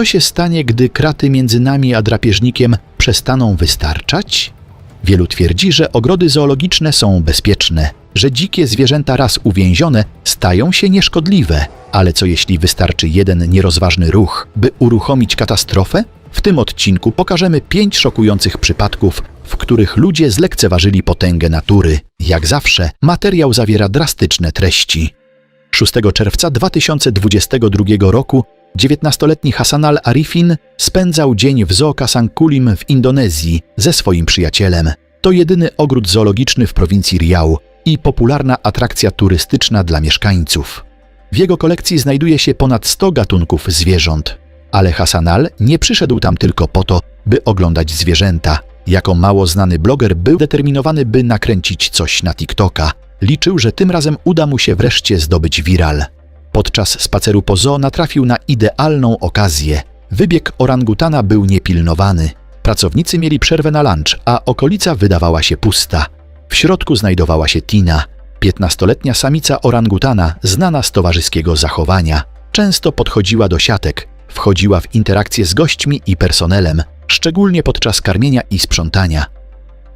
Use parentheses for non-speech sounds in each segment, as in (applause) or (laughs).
Co się stanie, gdy kraty między nami a drapieżnikiem przestaną wystarczać? Wielu twierdzi, że ogrody zoologiczne są bezpieczne, że dzikie zwierzęta raz uwięzione stają się nieszkodliwe. Ale co jeśli wystarczy jeden nierozważny ruch, by uruchomić katastrofę? W tym odcinku pokażemy pięć szokujących przypadków, w których ludzie zlekceważyli potęgę natury. Jak zawsze, materiał zawiera drastyczne treści. 6 czerwca 2022 roku 19-letni Hasan al-Arifin spędzał dzień w Zoo Kasangkulim w Indonezji ze swoim przyjacielem. To jedyny ogród zoologiczny w prowincji Riau i popularna atrakcja turystyczna dla mieszkańców. W jego kolekcji znajduje się ponad 100 gatunków zwierząt. Ale Hasanal nie przyszedł tam tylko po to, by oglądać zwierzęta. Jako mało znany bloger był determinowany, by nakręcić coś na TikToka. Liczył, że tym razem uda mu się wreszcie zdobyć viral. Podczas spaceru po zoo natrafił na idealną okazję. Wybieg orangutana był niepilnowany. Pracownicy mieli przerwę na lunch, a okolica wydawała się pusta. W środku znajdowała się Tina, 15-letnia samica orangutana, znana z towarzyskiego zachowania. Często podchodziła do siatek, wchodziła w interakcje z gośćmi i personelem, szczególnie podczas karmienia i sprzątania.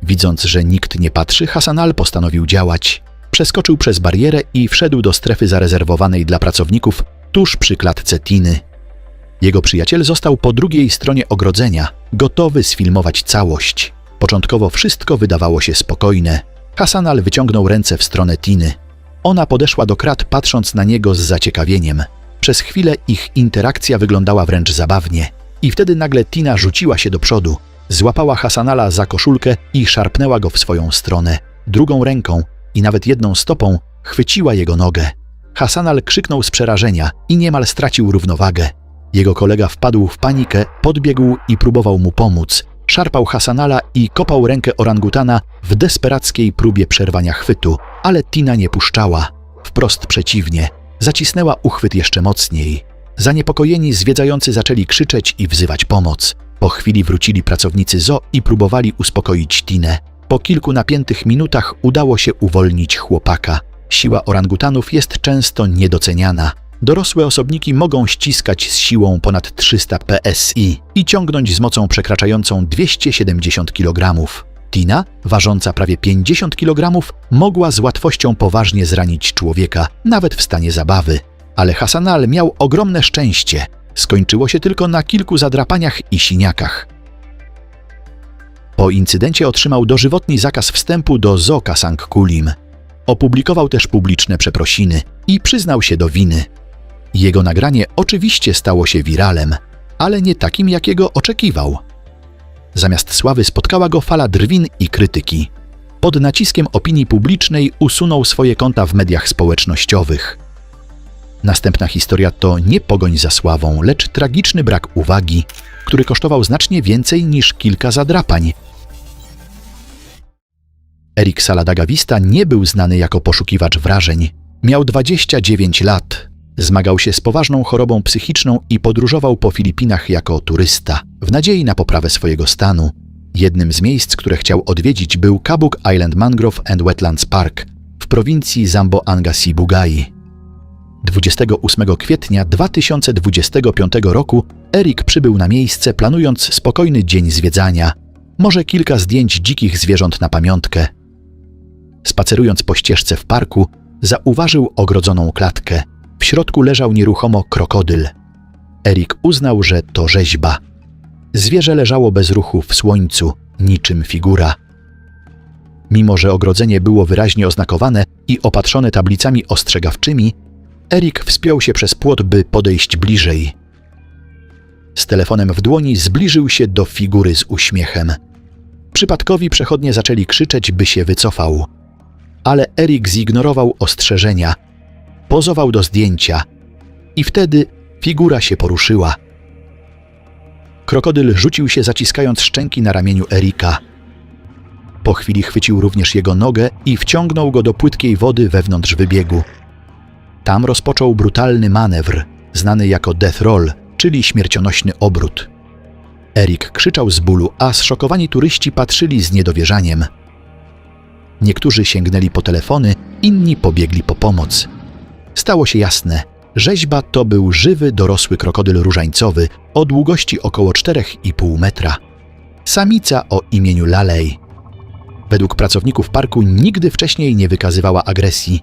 Widząc, że nikt nie patrzy, Hasanal postanowił działać. Przeskoczył przez barierę i wszedł do strefy zarezerwowanej dla pracowników tuż przy klatce Tiny. Jego przyjaciel został po drugiej stronie ogrodzenia, gotowy sfilmować całość. Początkowo wszystko wydawało się spokojne. Hasanal wyciągnął ręce w stronę Tiny. Ona podeszła do krat, patrząc na niego z zaciekawieniem. Przez chwilę ich interakcja wyglądała wręcz zabawnie. I wtedy nagle Tina rzuciła się do przodu. Złapała Hasanala za koszulkę i szarpnęła go w swoją stronę. Drugą ręką i nawet jedną stopą chwyciła jego nogę. Hasanal krzyknął z przerażenia i niemal stracił równowagę. Jego kolega wpadł w panikę, podbiegł i próbował mu pomóc. Szarpał Hasanala i kopał rękę orangutana w desperackiej próbie przerwania chwytu, ale Tina nie puszczała. Wprost przeciwnie, zacisnęła uchwyt jeszcze mocniej. Zaniepokojeni zwiedzający zaczęli krzyczeć i wzywać pomoc. Po chwili wrócili pracownicy zoo i próbowali uspokoić Tinę. Po kilku napiętych minutach udało się uwolnić chłopaka. Siła orangutanów jest często niedoceniana. Dorosłe osobniki mogą ściskać z siłą ponad 300 PSI i ciągnąć z mocą przekraczającą 270 kg. Tina, ważąca prawie 50 kg, mogła z łatwością poważnie zranić człowieka, nawet w stanie zabawy. Ale Hasanal miał ogromne szczęście. Skończyło się tylko na kilku zadrapaniach i siniakach. Po incydencie otrzymał dożywotni zakaz wstępu do Zoo Kasangkulim. Opublikował też publiczne przeprosiny i przyznał się do winy. Jego nagranie oczywiście stało się wiralem, ale nie takim, jakiego oczekiwał. Zamiast sławy spotkała go fala drwin i krytyki. Pod naciskiem opinii publicznej usunął swoje konta w mediach społecznościowych. Następna historia to nie pogoń za sławą, lecz tragiczny brak uwagi, który kosztował znacznie więcej niż kilka zadrapań. Erik Saladagawista nie był znany jako poszukiwacz wrażeń. Miał 29 lat. Zmagał się z poważną chorobą psychiczną i podróżował po Filipinach jako turysta, w nadziei na poprawę swojego stanu. Jednym z miejsc, które chciał odwiedzić był Kabuk Island Mangrove and Wetlands Park w prowincji Zamboanga Sibugai. 28 kwietnia 2025 roku Erik przybył na miejsce, planując spokojny dzień zwiedzania, może kilka zdjęć dzikich zwierząt na pamiątkę. Spacerując po ścieżce w parku, zauważył ogrodzoną klatkę. W środku leżał nieruchomo krokodyl. Erik uznał, że to rzeźba. Zwierzę leżało bez ruchu w słońcu, niczym figura. Mimo, że ogrodzenie było wyraźnie oznakowane i opatrzone tablicami ostrzegawczymi, Erik wspiął się przez płot, by podejść bliżej. Z telefonem w dłoni zbliżył się do figury z uśmiechem. Przypadkowi przechodnie zaczęli krzyczeć, by się wycofał. Ale Erik zignorował ostrzeżenia. Pozował do zdjęcia. I wtedy figura się poruszyła. Krokodyl rzucił się zaciskając szczęki na ramieniu Erika. Po chwili chwycił również jego nogę i wciągnął go do płytkiej wody wewnątrz wybiegu. Tam rozpoczął brutalny manewr, znany jako death roll, czyli śmiercionośny obrót. Erik krzyczał z bólu, a zszokowani turyści patrzyli z niedowierzaniem. Niektórzy sięgnęli po telefony, inni pobiegli po pomoc. Stało się jasne. Rzeźba to był żywy, dorosły krokodyl różańcowy o długości około 4,5 metra. Samica o imieniu Lalej. Według pracowników parku nigdy wcześniej nie wykazywała agresji,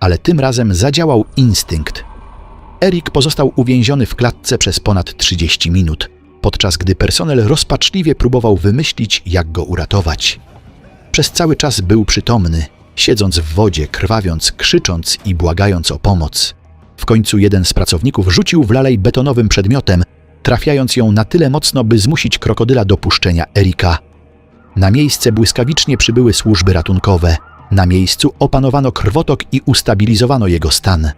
ale tym razem zadziałał instynkt. Erik pozostał uwięziony w klatce przez ponad 30 minut, podczas gdy personel rozpaczliwie próbował wymyślić, jak go uratować. Przez cały czas był przytomny, siedząc w wodzie, krwawiąc, krzycząc i błagając o pomoc. W końcu jeden z pracowników rzucił w lalej betonowym przedmiotem, trafiając ją na tyle mocno, by zmusić krokodyla do puszczenia Erika. Na miejsce błyskawicznie przybyły służby ratunkowe. Na miejscu opanowano krwotok i ustabilizowano jego stan.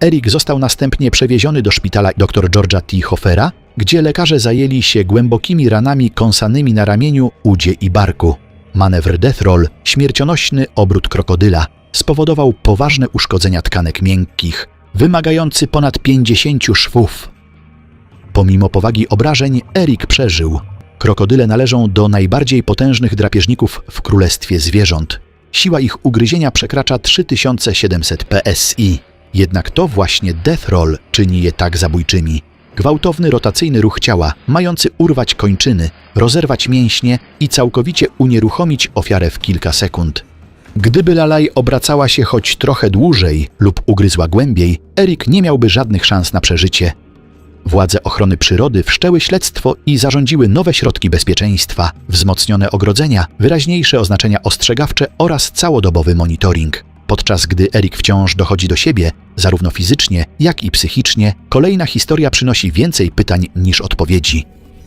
Erik został następnie przewieziony do szpitala dr George'a T. Hoffera, gdzie lekarze zajęli się głębokimi ranami kąsanymi na ramieniu, udzie i barku. Manewr Death Roll, śmiercionośny obrót krokodyla, spowodował poważne uszkodzenia tkanek miękkich, wymagający ponad 50 szwów. Pomimo powagi obrażeń, Erik przeżył. Krokodyle należą do najbardziej potężnych drapieżników w królestwie zwierząt. Siła ich ugryzienia przekracza 3700 PSI. Jednak to właśnie Death Roll czyni je tak zabójczymi. Gwałtowny rotacyjny ruch ciała, mający urwać kończyny, rozerwać mięśnie i całkowicie unieruchomić ofiarę w kilka sekund. Gdyby Lalaj obracała się choć trochę dłużej lub ugryzła głębiej, Erik nie miałby żadnych szans na przeżycie. Władze ochrony przyrody wszczęły śledztwo i zarządziły nowe środki bezpieczeństwa, wzmocnione ogrodzenia, wyraźniejsze oznaczenia ostrzegawcze oraz całodobowy monitoring. Podczas gdy Erik wciąż dochodzi do siebie, zarówno fizycznie, jak i psychicznie, kolejna historia przynosi więcej pytań niż odpowiedzi.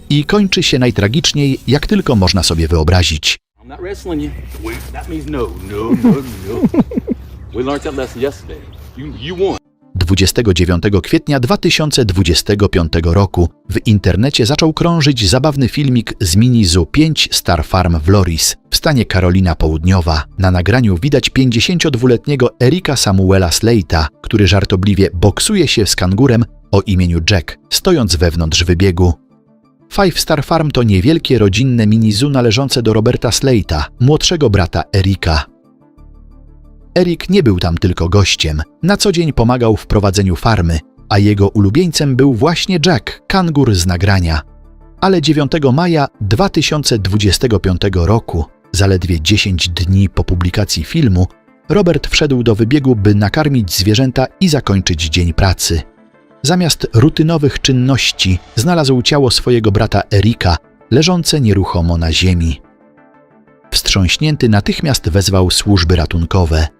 I kończy się najtragiczniej, jak tylko można sobie wyobrazić. (laughs) I'm not wrestling you. Wait, that means no, no, no, no. we learned that lesson yesterday. You, you won. 29 kwietnia 2025 roku w internecie zaczął krążyć zabawny filmik z mini Zoo 5 Star Farm w Loris w stanie Karolina Południowa. Na nagraniu widać 52-letniego Erika Samuela Slate'a, który żartobliwie boksuje się z kangurem o imieniu Jack, stojąc wewnątrz wybiegu. Five Star Farm to niewielkie rodzinne mini zoo należące do Roberta Slate'a, młodszego brata Erika. Erik nie był tam tylko gościem. Na co dzień pomagał w prowadzeniu farmy, a jego ulubieńcem był właśnie Jack, kangur z nagrania. Ale 9 maja 2025 roku, zaledwie 10 dni po publikacji filmu, Robert wszedł do wybiegu, by nakarmić zwierzęta i zakończyć dzień pracy. Zamiast rutynowych czynności znalazł ciało swojego brata Erika, leżące nieruchomo na ziemi. Wstrząśnięty natychmiast wezwał służby ratunkowe.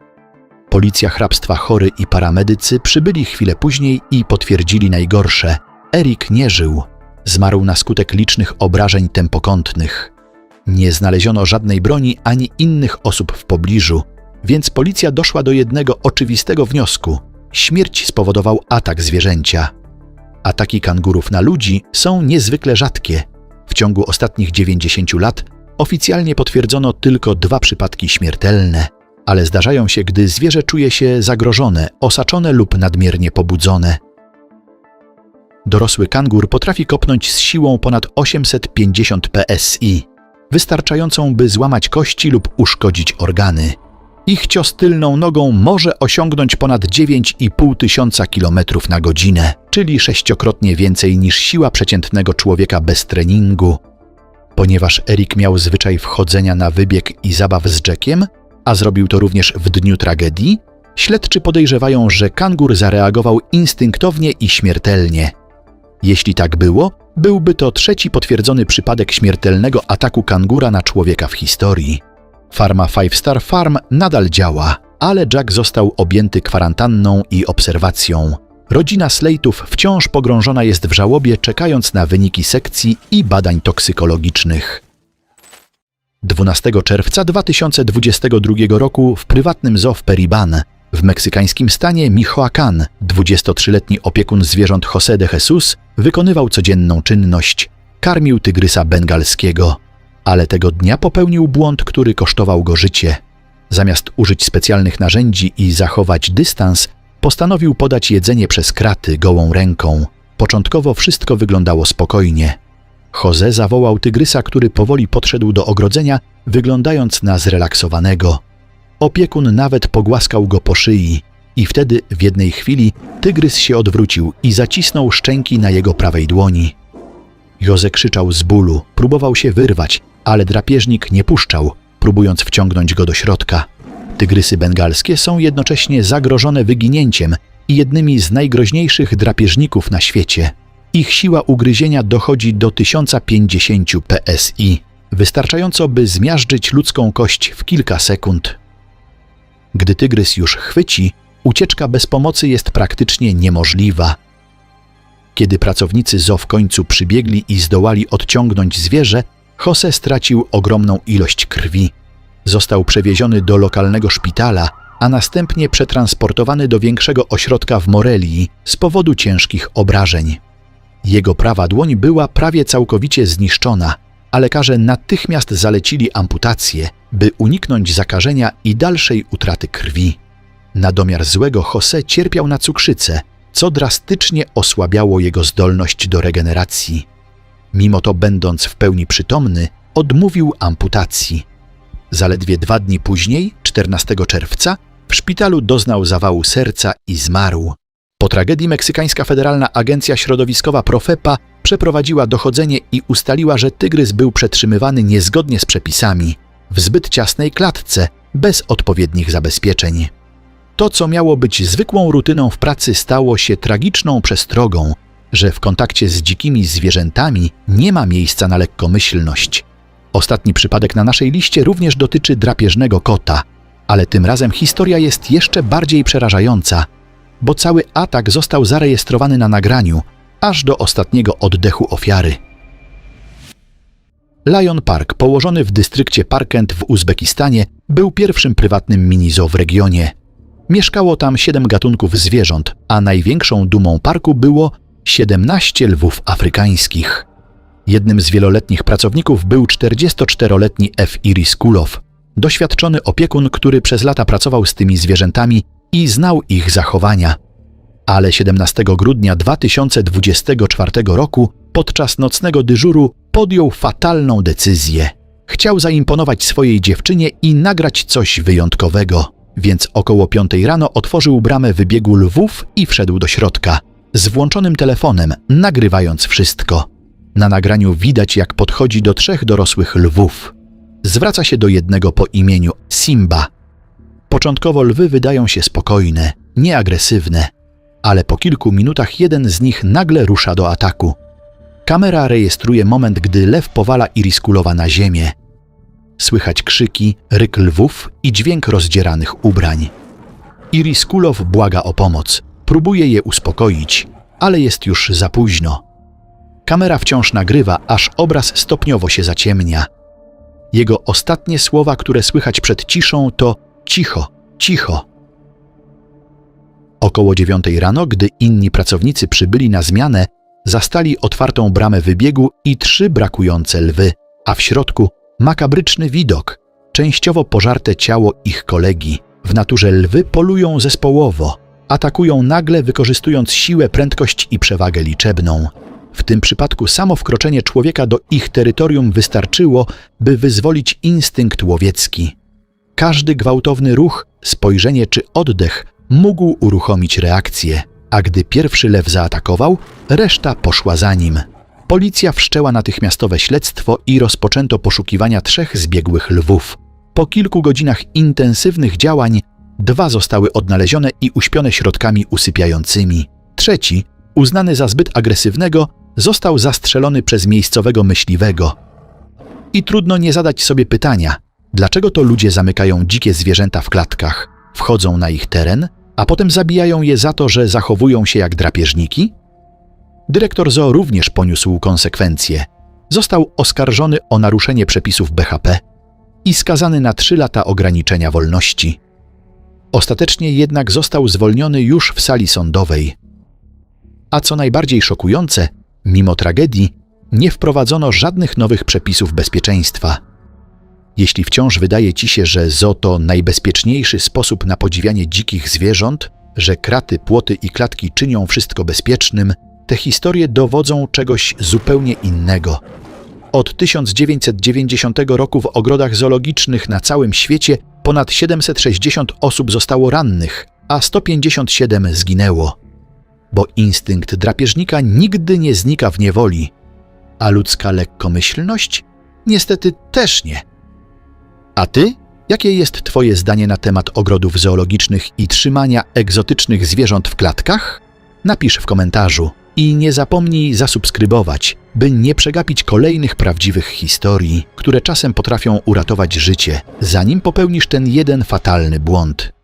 Policja hrabstwa chory i paramedycy przybyli chwilę później i potwierdzili najgorsze. Erik nie żył. Zmarł na skutek licznych obrażeń tempokątnych. Nie znaleziono żadnej broni ani innych osób w pobliżu, więc policja doszła do jednego oczywistego wniosku. Śmierć spowodował atak zwierzęcia. Ataki kangurów na ludzi są niezwykle rzadkie. W ciągu ostatnich 90 lat oficjalnie potwierdzono tylko dwa przypadki śmiertelne, ale zdarzają się, gdy zwierzę czuje się zagrożone, osaczone lub nadmiernie pobudzone. Dorosły kangur potrafi kopnąć z siłą ponad 850 PSI, wystarczającą by złamać kości lub uszkodzić organy. Ich cios tylną nogą może osiągnąć ponad 9,5 tysiąca km na godzinę, czyli sześciokrotnie więcej niż siła przeciętnego człowieka bez treningu. Ponieważ Erik miał zwyczaj wchodzenia na wybieg i zabaw z Jackiem, a zrobił to również w dniu tragedii, śledczy podejrzewają, że kangur zareagował instynktownie i śmiertelnie. Jeśli tak było, byłby to trzeci potwierdzony przypadek śmiertelnego ataku kangura na człowieka w historii. Farma Five Star Farm nadal działa, ale Jack został objęty kwarantanną i obserwacją. Rodzina Slate'ów wciąż pogrążona jest w żałobie, czekając na wyniki sekcji i badań toksykologicznych. 12 czerwca 2022 roku w prywatnym zoo w Periban w meksykańskim stanie Michoacán 23-letni opiekun zwierząt José de Jesus wykonywał codzienną czynność. Karmił tygrysa bengalskiego. Ale tego dnia popełnił błąd, który kosztował go życie. Zamiast użyć specjalnych narzędzi i zachować dystans, postanowił podać jedzenie przez kraty gołą ręką. Początkowo wszystko wyglądało spokojnie. Jose zawołał tygrysa, który powoli podszedł do ogrodzenia, wyglądając na zrelaksowanego. Opiekun nawet pogłaskał go po szyi. I wtedy w jednej chwili tygrys się odwrócił i zacisnął szczęki na jego prawej dłoni. Jose krzyczał z bólu, próbował się wyrwać, ale drapieżnik nie puszczał, próbując wciągnąć go do środka. Tygrysy bengalskie są jednocześnie zagrożone wyginięciem i jednymi z najgroźniejszych drapieżników na świecie. Ich siła ugryzienia dochodzi do 1050 psi, wystarczająco by zmiażdżyć ludzką kość w kilka sekund. Gdy tygrys już chwyci, ucieczka bez pomocy jest praktycznie niemożliwa. Kiedy pracownicy zoo w końcu przybiegli i zdołali odciągnąć zwierzę, Jose stracił ogromną ilość krwi. Został przewieziony do lokalnego szpitala, a następnie przetransportowany do większego ośrodka w Morelii z powodu ciężkich obrażeń. Jego prawa dłoń była prawie całkowicie zniszczona, a lekarze natychmiast zalecili amputację, by uniknąć zakażenia i dalszej utraty krwi. Na domiar złego Jose cierpiał na cukrzycę, co drastycznie osłabiało jego zdolność do regeneracji. Mimo to, będąc w pełni przytomny, odmówił amputacji. Zaledwie dwa dni później, 14 czerwca, w szpitalu doznał zawału serca i zmarł. Po tragedii meksykańska Federalna Agencja Środowiskowa Profepa przeprowadziła dochodzenie i ustaliła, że tygrys był przetrzymywany niezgodnie z przepisami, w zbyt ciasnej klatce, bez odpowiednich zabezpieczeń. To, co miało być zwykłą rutyną w pracy, stało się tragiczną przestrogą, że w kontakcie z dzikimi zwierzętami nie ma miejsca na lekkomyślność. Ostatni przypadek na naszej liście również dotyczy drapieżnego kota, ale tym razem historia jest jeszcze bardziej przerażająca, bo cały atak został zarejestrowany na nagraniu, aż do ostatniego oddechu ofiary. Lion Park, położony w dystrykcie Parkent w Uzbekistanie, był pierwszym prywatnym minizo w regionie. Mieszkało tam siedem gatunków zwierząt, a największą dumą parku było 17 lwów afrykańskich. Jednym z wieloletnich pracowników był 44-letni F. Iris Kulow, doświadczony opiekun, który przez lata pracował z tymi zwierzętami i znał ich zachowania. Ale 17 grudnia 2024 roku, podczas nocnego dyżuru, podjął fatalną decyzję. Chciał zaimponować swojej dziewczynie i nagrać coś wyjątkowego, więc około 5 rano otworzył bramę wybiegu lwów i wszedł do środka, z włączonym telefonem, nagrywając wszystko. Na nagraniu widać, jak podchodzi do trzech dorosłych lwów. Zwraca się do jednego po imieniu Simba. Początkowo lwy wydają się spokojne, nieagresywne, ale po kilku minutach jeden z nich nagle rusza do ataku. Kamera rejestruje moment, gdy lew powala Iriskulowa na ziemię. Słychać krzyki, ryk lwów i dźwięk rozdzieranych ubrań. Iriskulow błaga o pomoc, próbuje je uspokoić, ale jest już za późno. Kamera wciąż nagrywa, aż obraz stopniowo się zaciemnia. Jego ostatnie słowa, które słychać przed ciszą, to cicho, cicho. Około dziewiątej rano, gdy inni pracownicy przybyli na zmianę, zastali otwartą bramę wybiegu i trzy brakujące lwy, a w środku makabryczny widok, częściowo pożarte ciało ich kolegi. W naturze lwy polują zespołowo, atakują nagle, wykorzystując siłę, prędkość i przewagę liczebną. W tym przypadku samo wkroczenie człowieka do ich terytorium wystarczyło, by wyzwolić instynkt łowiecki. Każdy gwałtowny ruch, spojrzenie czy oddech mógł uruchomić reakcję, a gdy pierwszy lew zaatakował, reszta poszła za nim. Policja wszczęła natychmiastowe śledztwo i rozpoczęto poszukiwania trzech zbiegłych lwów. Po kilku godzinach intensywnych działań dwa zostały odnalezione i uśpione środkami usypiającymi. Trzeci, uznany za zbyt agresywnego, został zastrzelony przez miejscowego myśliwego. I trudno nie zadać sobie pytania, dlaczego to ludzie zamykają dzikie zwierzęta w klatkach, wchodzą na ich teren, a potem zabijają je za to, że zachowują się jak drapieżniki? Dyrektor zoo również poniósł konsekwencje. Został oskarżony o naruszenie przepisów BHP i skazany na trzy lata ograniczenia wolności. Ostatecznie jednak został zwolniony już w sali sądowej. A co najbardziej szokujące, mimo tragedii, nie wprowadzono żadnych nowych przepisów bezpieczeństwa. Jeśli wciąż wydaje ci się, że zoo to najbezpieczniejszy sposób na podziwianie dzikich zwierząt, że kraty, płoty i klatki czynią wszystko bezpiecznym, te historie dowodzą czegoś zupełnie innego. Od 1990 roku w ogrodach zoologicznych na całym świecie ponad 760 osób zostało rannych, a 157 zginęło. Bo instynkt drapieżnika nigdy nie znika w niewoli, a ludzka lekkomyślność niestety też nie. A ty? Jakie jest Twoje zdanie na temat ogrodów zoologicznych i trzymania egzotycznych zwierząt w klatkach? Napisz w komentarzu i nie zapomnij zasubskrybować, by nie przegapić kolejnych prawdziwych historii, które czasem potrafią uratować życie, zanim popełnisz ten jeden fatalny błąd.